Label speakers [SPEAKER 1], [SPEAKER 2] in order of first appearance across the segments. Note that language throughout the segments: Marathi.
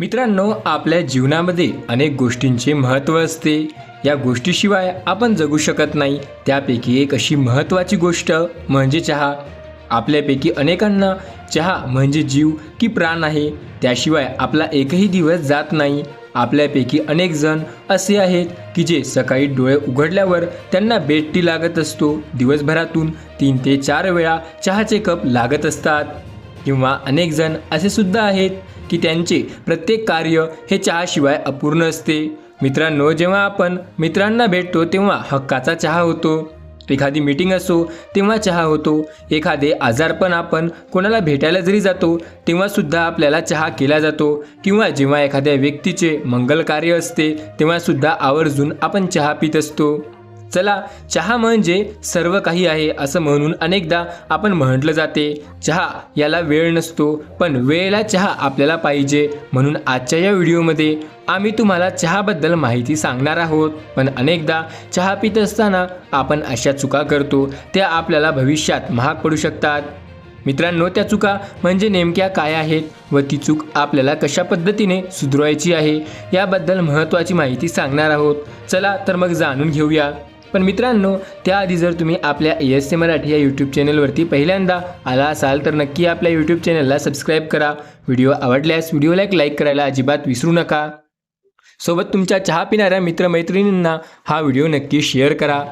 [SPEAKER 1] मित्रांनो आपल्या जीवनामध्ये अनेक गोष्टींचे महत्त्व असते. या गोष्टीशिवाय आपण जगू शकत नाही. त्यापैकी एक अशी महत्त्वाची गोष्ट म्हणजे चहा. आपल्यापैकी अनेकांना चहा म्हणजे जीव की प्राण आहे. त्याशिवाय आपला एकही दिवस जात नाही. आपल्यापैकी अनेक जण असे आहेत की जे सकाळी डोळे उघडल्यावर त्यांना बेड टी लागत असतो. दिवसभरातून तीन ते चार वेळा चहाचे कप लागत असतात. किंवा अनेक जण असे सुद्धा आहेत की त्यांचे प्रत्येक कार्य हे चहाशिवाय अपूर्ण असते. मित्रांनो जेव्हा आपण मित्रांना भेटतो तेव्हा हक्काचा चहा होतो. एखादी मीटिंग असो तेव्हा चहा होतो. एखादे आजारपण आपण कोणाला भेटायला जरी जातो तेव्हासुद्धा आपल्याला चहा केला जातो. किंवा जेव्हा एखाद्या व्यक्तीचे मंगल कार्य असते तेव्हासुद्धा आवर्जून आपण चहा पित असतो. चला चहा म्हणजे सर्व काही आहे असं म्हणून अनेकदा आपण म्हटलं जाते चहा याला वेळ नसतो पण वेळेला चहा आपल्याला पाहिजे म्हणून आजच्या या व्हिडिओमध्ये आम्ही तुम्हाला चहाबद्दल माहिती सांगणार आहोत. पण अनेकदा चहा पित असताना आपण अशा चुका करतो त्या आपल्याला भविष्यात महाग पडू शकतात. मित्रांनो त्या चुका म्हणजे नेमक्या काय आहेत व ती चूक आपल्याला कशा पद्धतीने सुधारायची आहे याबद्दल महत्त्वाची माहिती सांगणार आहोत. चला तर मग जाणून घेऊया. पण मित्रांनो त्याआधी जर तुम्ही आपल्या ए एस सी मराठी या यूट्यूब चॅनलवरती पहिल्यांदा आला असाल तर नक्की आपल्या यूट्यूब चॅनलला सबस्क्राईब करा. व्हिडिओ आवडल्यास व्हिडिओला एक लाईक करायला अजिबात विसरू नका. सोबत तुमच्या चहा पिणाऱ्या मित्रमैत्रिणींना हा व्हिडिओ नक्की शेअर करा.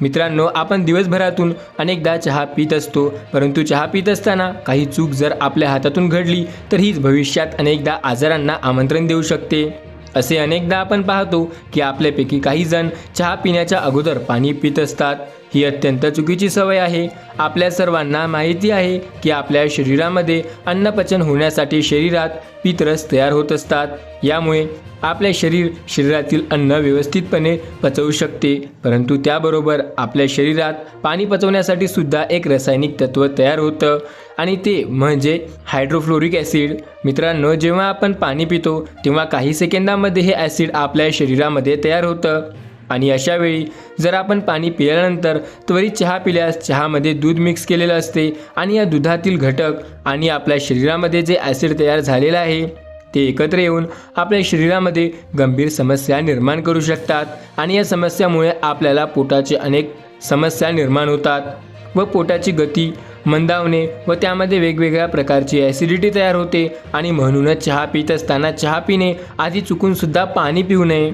[SPEAKER 1] मित्रांनो आपण दिवसभरातून अनेकदा चहा पित असतो परंतु चहा पित असताना काही चूक जर आपल्या हातातून घडली तर हीच भविष्यात अनेकदा आजारांना आमंत्रण देऊ शकते. असे अनेकदा आपण पाहतो की आपल्यापैकी काही जण चहा पिण्याच्या अगोदर पाणी पित असतात. ही अत्यंत चुकीची सवय आहे. आपल्या सर्वांना माहिती आहे की आपल्या शरीरामध्ये अन्नपचन होण्यासाठी शरीरात पितरस तयार होत असतात. यामुळे आपले शरीर शरीरातील अन्न व्यवस्थितपणे पचवू शकते. परंतु त्याबरोबर आपल्या शरीरात पाणी पचवण्यासाठी सुद्धा एक रासायनिक तत्व तयार होतं. आणि ते म्हणजे हायड्रोफ्लोरिक ॲसिड. मित्रांनो जेव्हा आपण पाणी पितो तेव्हा काही सेकंदामध्ये हे ॲसिड आपल्या शरीरामध्ये तयार होतं. आणि अशावेळी जर आपण पाणी पिल्यानंतर त्वरित चहा पिल्यास चहामध्ये दूध मिक्स केलेलं असते आणि या दुधातील घटक आणि आपल्या शरीरामध्ये जे ॲसिड तयार झालेलं आहे ते एकत्र येऊन आपल्या शरीरामध्ये गंभीर समस्या निर्माण करू शकतात आणि या समस्यामुळे आपल्याला पोटाचे अनेक समस्या निर्माण होतात व पोटाची गती मंदावणे व त्यामध्ये वेगवेगळ्या प्रकारची ॲसिडिटी तयार होते आणि म्हणूनच चहा पित असताना चहा पिणे आधी चुकूनसुद्धा पाणी पिऊ नये.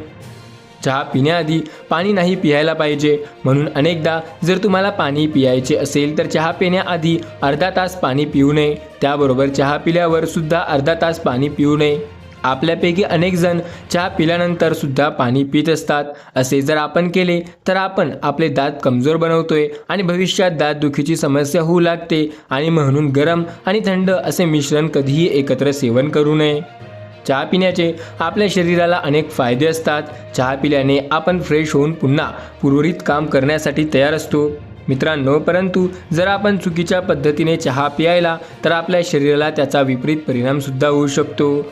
[SPEAKER 1] चहा पिण्याआधी पाणी नाही पियायला पाहिजे. म्हणून अनेकदा जर तुम्हाला पाणी पियायचे असेल तर चहा पिण्याआधी अर्धा तास पाणी पिऊ नये. त्याबरोबर चहा पिल्यावर सुद्धा अर्धा तास पाणी पिऊ नये. आपल्यापैकी अनेक जण चहा पिल्यानंतर सुद्धा पाणी पित असतात. असे जर आपण केले तर आपण आपले दात कमजोर बनवतोय आणि भविष्यात दात दुखीची समस्या होऊ लागते आणि म्हणून गरम आणि थंड असे मिश्रण कधीही एकत्र सेवन करू नये. चहा पिण्याचे आपल्या शरीराला अनेक फायदे असतात. चहा पिल्याने आपण फ्रेश होऊन पुन्हा उर्वरित काम करण्यासाठी तयार असतो. मित्रांनो परंतु जर आपण चुकीच्या पद्धतीने चहा पियायला तर आपल्या शरीराला त्याचा विपरीत परिणामसुद्धा होऊ शकतो.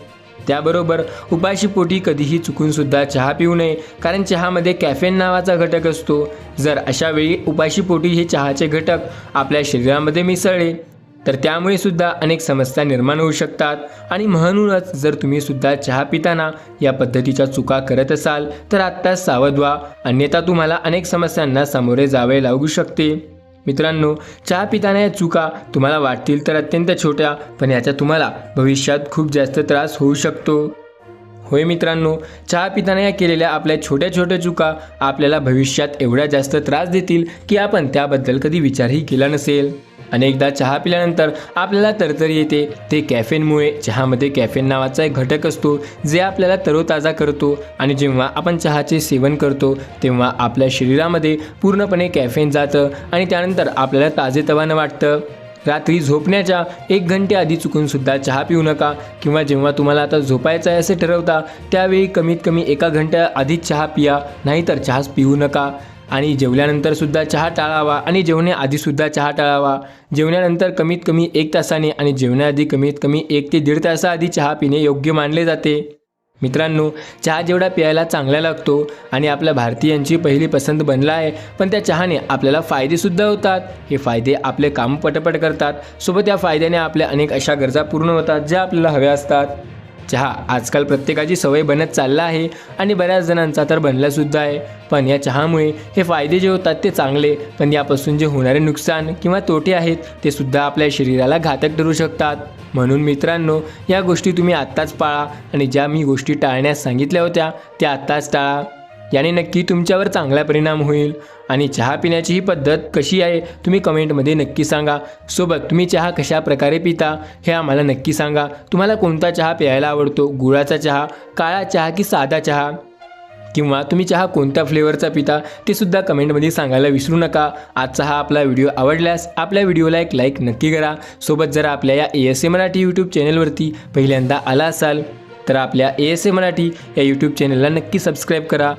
[SPEAKER 1] त्याबरोबर उपाशी पोटी कधीही चुकूनसुद्धा चहा पिऊ नये कारण चहामध्ये कॅफेन नावाचा घटक असतो. जर अशावेळी उपाशीपोटी हे चहाचे घटक आपल्या शरीरामध्ये मिसळले तर त्यामुळे सुद्धा अनेक समस्या निर्माण होऊ शकतात. आणि म्हणूनच जर तुम्ही सुद्धा चहा पिताना या पद्धतीच्या चुका करत असाल तर आत्ताच सावध व्हा. अन्यथा तुम्हाला अनेक समस्यांना सामोरे जावे लागू शकते. मित्रांनो चहा पिताना या चुका तुम्हाला वाटतील तर अत्यंत छोट्या पण याचा तुम्हाला भविष्यात खूप जास्त त्रास होऊ शकतो. होय मित्रांनो चहा पिताना या केलेल्या आपल्या छोट्या छोट्या चुका आपल्याला भविष्यात एवढ्या जास्त त्रास देतील की आपण त्याबद्दल कधी विचारही केला नसेल. अनेकदा चहा पिल्यानंतर आपल्याला तरतरी येते. ते कॅफेनमुळे चहामध्ये कॅफेन नावाचा एक घटक असतो जे आपल्याला तरोताजा करतो आणि जेव्हा आपण चहाचे सेवन करतो तेव्हा आपल्या शरीरामध्ये पूर्णपणे कॅफेन जातं आणि त्यानंतर आपल्याला ताजेतवानं वाटतं. रात्री झोपण्याच्या एक घंटे आधी चुकूनसुद्धा चहा पिऊ नका किंवा जेव्हा तुम्हाला आता झोपायचं आहे असे ठरवता त्यावेळी कमीत कमी एका घंट्या आधीच चहा पिया नाहीतर चहाच पिऊ नका. आणि जेवल्यानंतर सुद्धा चहा टाळावा आणि जेवण्याआधीसुद्धा चहा टाळावा. जेवण्यानंतर कमीत कमी एक तासाने आणि जेवण्याआधी कमीत कमी एक ते दीड तासाआधी चहा पिणे योग्य मानले जाते. मित्रांनो चहा जेवढा प्यायला चांगला लागतो आणि आपल्या भारतीयांची पहिली पसंत बनला आहे पण त्या चहाने आपल्याला फायदेसुद्धा होतात. हे फायदे आपले काम पटपट करतात. सोबत या फायद्याने आपल्या अनेक अशा गरजा पूर्ण होतात ज्या आपल्याला हव्या असतात. चहा आजकाल प्रत्येकाची सवय बनत चालला आहे आणि बऱ्याच जणांचा तर बनलासुद्धा आहे. पण या चहामुळे हे फायदे जे होतात ते चांगले पण यापासून जे होणारे नुकसान किंवा तोटे आहेत ते सुद्धा आपल्या शरीराला घातक ठरू शकतात. म्हणून मित्रांनो या गोष्टी तुम्ही आत्ताच पाळा आणि ज्या मी गोष्टी टाळण्यास सांगितल्या होत्या त्या आत्ताच टाळा. याने नक्की तुमच्यावर चांगला परिणाम होईल. आणि चहा पिण्याची ही पद्धत कशी आहे तुम्ही कमेंटमध्ये नक्की सांगा. सोबत तुम्ही चहा कशा प्रकारे पिता हे आम्हाला नक्की सांगा. तुम्हाला कोणता चहा प्यायला आवडतो गुळाचा चहा काळा चहा की साधा चहा? किंवा तुम्ही चहा कोणत्या फ्लेवरचा पिता ते सुद्धा कमेंटमध्ये सांगायला विसरू नका. आजचा हा आपला व्हिडिओ आवडल्यास आपल्या व्हिडिओला एक लाईक नक्की करा. सोबत जर आपल्या या A S A Marathi YouTube चॅनलवरती पहिल्यांदा आला असाल तर आपल्या ए एस ए मराठी या यूट्यूब चॅनलला नक्की सबस्क्राईब करा.